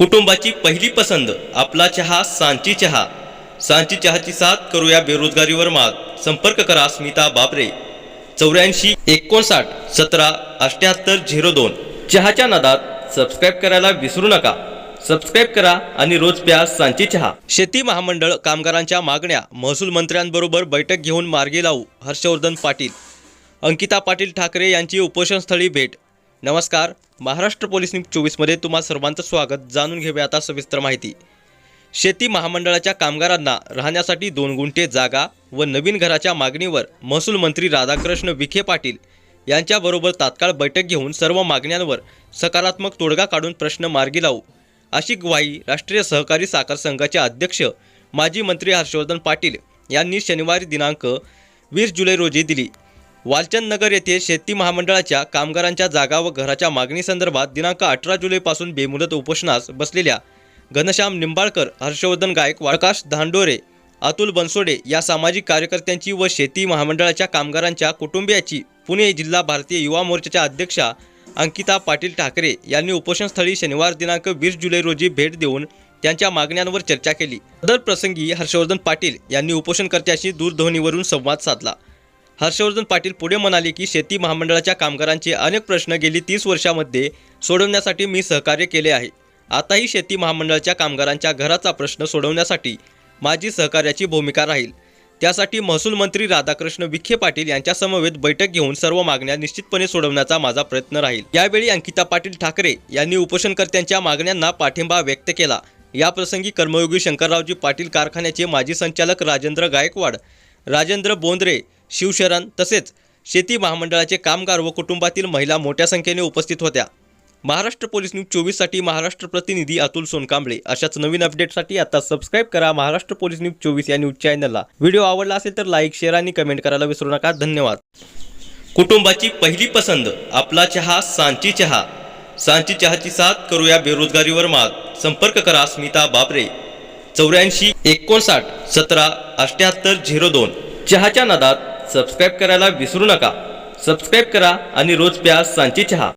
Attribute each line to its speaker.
Speaker 1: कुटुंबाची पहिली पसंत आपला चहा सांची चहा. सांची चहाची साथ करूया बेरोजगारीवर मात. संपर्क करा स्मिता बाबरे चौऱ्याऐंशी एकोणसाठ सतरा अठ्याहत्तर झिरो दोन. चहाच्या नादात सबस्क्राईब करायला विसरू नका. सबस्क्राईब करा आणि रोज प्या सांची चहा. शेती महामंडळ कामगारांच्या मागण्या महसूल मंत्र्यांबरोबर बैठक घेऊन मार्गी लावू हर्षवर्धन पाटील. अंकिता पाटील ठाकरे यांची उपोषणस्थळी भेट. नमस्कार. महाराष्ट्र पोलीस न्यूज चोवीसमध्ये तुम्हा सर्वांचं स्वागत. जाणून घेऊया आता सविस्तर माहिती. शेती महामंडळाच्या कामगारांना राहण्यासाठी दोन गुंठे जागा व नवीन घराच्या मागणीवर महसूल मंत्री राधाकृष्ण विखे पाटील यांच्याबरोबर तात्काळ बैठक घेऊन सर्व मागण्यांवर सकारात्मक तोडगा काढून प्रश्न मार्गी लावू. अशी ग्वाही राष्ट्रीय सहकारी साखर संघाचे अध्यक्ष माजी मंत्री हर्षवर्धन पाटील यांनी शनिवारी दिनांक वीस जुलै रोजी दिली. वालचंद नगर येथे शेती महामंडळाच्या कामगारांच्या जागा व घराच्या मागणीसंदर्भात दिनांक अठरा जुलैपासून बेमुदत उपोषणास बसलेल्या घनश्याम निंबाळकर हर्षवर्धन गायकवाड प्रकाश धांडोरे अतुल बनसोडे या सामाजिक कार्यकर्त्यांची व शेती महामंडळाच्या कामगारांच्या कुटुंबियाची पुणे जिल्हा भारतीय युवा मोर्चाच्या अध्यक्षा अंकिता पाटील ठाकरे यांनी उपोषणस्थळी शनिवार दिनांक वीस जुलै रोजी भेट देऊन त्यांच्या मागण्यांवर चर्चा केली. सदर प्रसंगी हर्षवर्धन पाटील यांनी उपोषणकर्त्याशी दूरध्वनीवरून संवाद साधला. हर्षवर्धन पाटील पुढे म्हणाले की शेती महामंडळाच्या कामगारांचे अनेक प्रश्न गेली तीस वर्षामध्ये सोडवण्यासाठी मी सहकार्य केले आहे. आताही शेती महामंडळाच्या कामगारांच्या घराचा प्रश्न सोडवण्यासाठी माझी सहकार्याची भूमिका राहील. त्यासाठी महसूल मंत्री राधाकृष्ण विखे पाटील यांच्या समवेत बैठक घेऊन सर्व मागण्या निश्चितपणे सोडवण्याचा माझा प्रयत्न राहील. यावेळी अंकिता पाटील ठाकरे यांनी उपोषणकर्त्यांच्या मागण्यांना पाठिंबा व्यक्त केला. याप्रसंगी कर्मयोगी शंकररावजी पाटील कारखान्याचे माजी संचालक राजेंद्र गायकवाड राजेंद्र बोंद्रे शिवशरण तसेच शेती महामंडळाचे कामगार व कुटुंबातील महिला मोठ्या संख्येने उपस्थित होत्या. महाराष्ट्र पोलीस न्यूज चोवीससाठी महाराष्ट्र प्रतिनिधी अतुल सोनकांबळे. अशाच नवीन अपडेटसाठी आता सबस्क्राईब करा महाराष्ट्र पोलीस न्यूज चोवीस या न्यूज चॅनलला व्हिडिओ आवडला असेल तर लाईक शेअर आणि कमेंट करायला विसरू नका. धन्यवाद. कुटुंबाची पहिली पसंत आपला चहा सांची चहा. सांची चहाची साथ करूया बेरोजगारीवर मात. संपर्क करा स्मिता बाबरे चौऱ्याऐंशी एकोणसाठ सतरा अठ्याहत्तर झिरो दोन. चहाच्या नादात सबस्क्राईब करायला विसरू नका. सबस्क्राईब करा आणि रोज प्या सांची चहा.